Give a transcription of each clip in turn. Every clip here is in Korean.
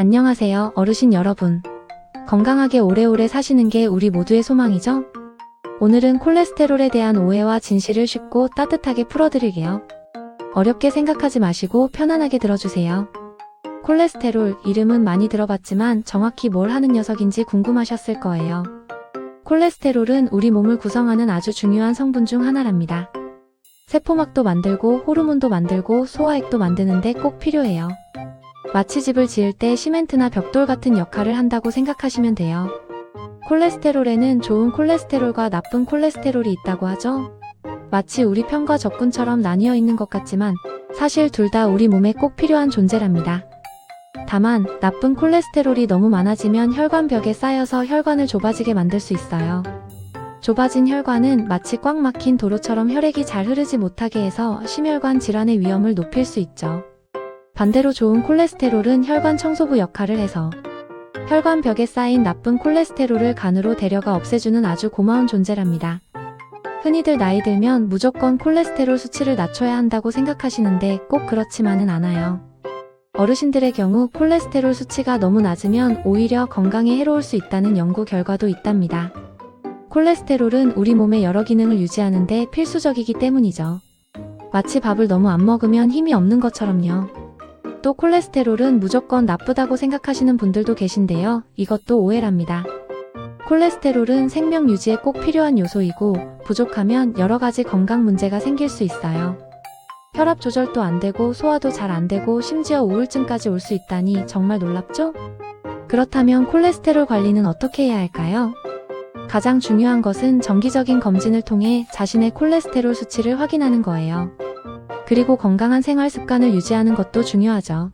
안녕하세요, 어르신 여러분. 건강하게 오래오래 사시는 게 우리 모두의 소망이죠? 오늘은 콜레스테롤에 대한 오해와 진실을 쉽고 따뜻하게 풀어드릴게요. 어렵게 생각하지 마시고 편안하게 들어주세요. 콜레스테롤 이름은 많이 들어봤지만 정확히 뭘 하는 녀석인지 궁금하셨을 거예요. 콜레스테롤은 우리 몸을 구성하는 아주 중요한 성분 중 하나랍니다. 세포막도 만들고 호르몬도 만들고 소화액도 만드는데 꼭 필요해요. 마치 집을 지을 때 시멘트나 벽돌 같은 역할을 한다고 생각하시면 돼요. 콜레스테롤에는 좋은 콜레스테롤과 나쁜 콜레스테롤이 있다고 하죠? 마치 우리 편과 적군처럼 나뉘어 있는 것 같지만 사실 둘 다 우리 몸에 꼭 필요한 존재랍니다. 다만 나쁜 콜레스테롤이 너무 많아지면 혈관벽에 쌓여서 혈관을 좁아지게 만들 수 있어요. 좁아진 혈관은 마치 꽉 막힌 도로처럼 혈액이 잘 흐르지 못하게 해서 심혈관 질환의 위험을 높일 수 있죠. 반대로 좋은 콜레스테롤은 혈관 청소부 역할을 해서 혈관 벽에 쌓인 나쁜 콜레스테롤을 간으로 데려가 없애주는 아주 고마운 존재랍니다. 흔히들 나이 들면 무조건 콜레스테롤 수치를 낮춰야 한다고 생각하시는데 꼭 그렇지만은 않아요. 어르신들의 경우 콜레스테롤 수치가 너무 낮으면 오히려 건강에 해로울 수 있다는 연구 결과도 있답니다. 콜레스테롤은 우리 몸의 여러 기능을 유지하는데 필수적이기 때문이죠. 마치 밥을 너무 안 먹으면 힘이 없는 것처럼요. 또 콜레스테롤은 무조건 나쁘다고 생각하시는 분들도 계신데요. 이것도 오해랍니다. 콜레스테롤은 생명 유지에 꼭 필요한 요소이고 부족하면 여러 가지 건강 문제가 생길 수 있어요. 혈압 조절도 안 되고 소화도 잘 안 되고 심지어 우울증까지 올 수 있다니 정말 놀랍죠? 그렇다면 콜레스테롤 관리는 어떻게 해야 할까요? 가장 중요한 것은 정기적인 검진을 통해 자신의 콜레스테롤 수치를 확인하는 거예요. 그리고 건강한 생활 습관을 유지하는 것도 중요하죠.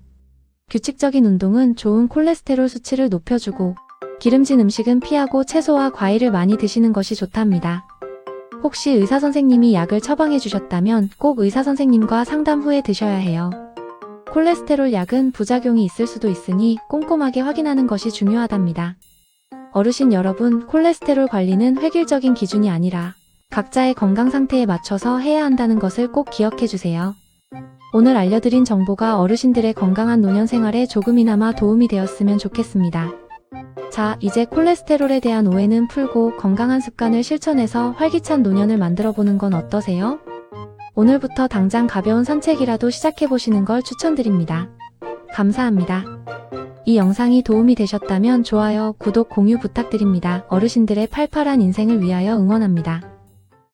규칙적인 운동은 좋은 콜레스테롤 수치를 높여주고 기름진 음식은 피하고 채소와 과일을 많이 드시는 것이 좋답니다. 혹시 의사 선생님이 약을 처방해 주셨다면 꼭 의사 선생님과 상담 후에 드셔야 해요. 콜레스테롤 약은 부작용이 있을 수도 있으니 꼼꼼하게 확인하는 것이 중요하답니다. 어르신 여러분, 콜레스테롤 관리는 획일적인 기준이 아니라 각자의 건강 상태에 맞춰서 해야 한다는 것을 꼭 기억해 주세요. 오늘 알려드린 정보가 어르신들의 건강한 노년 생활에 조금이나마 도움이 되었으면 좋겠습니다. 자, 이제 콜레스테롤에 대한 오해는 풀고 건강한 습관을 실천해서 활기찬 노년을 만들어 보는 건 어떠세요? 오늘부터 당장 가벼운 산책이라도 시작해 보시는 걸 추천드립니다. 감사합니다. 이 영상이 도움이 되셨다면 좋아요, 구독, 공유 부탁드립니다. 어르신들의 팔팔한 인생을 위하여 응원합니다.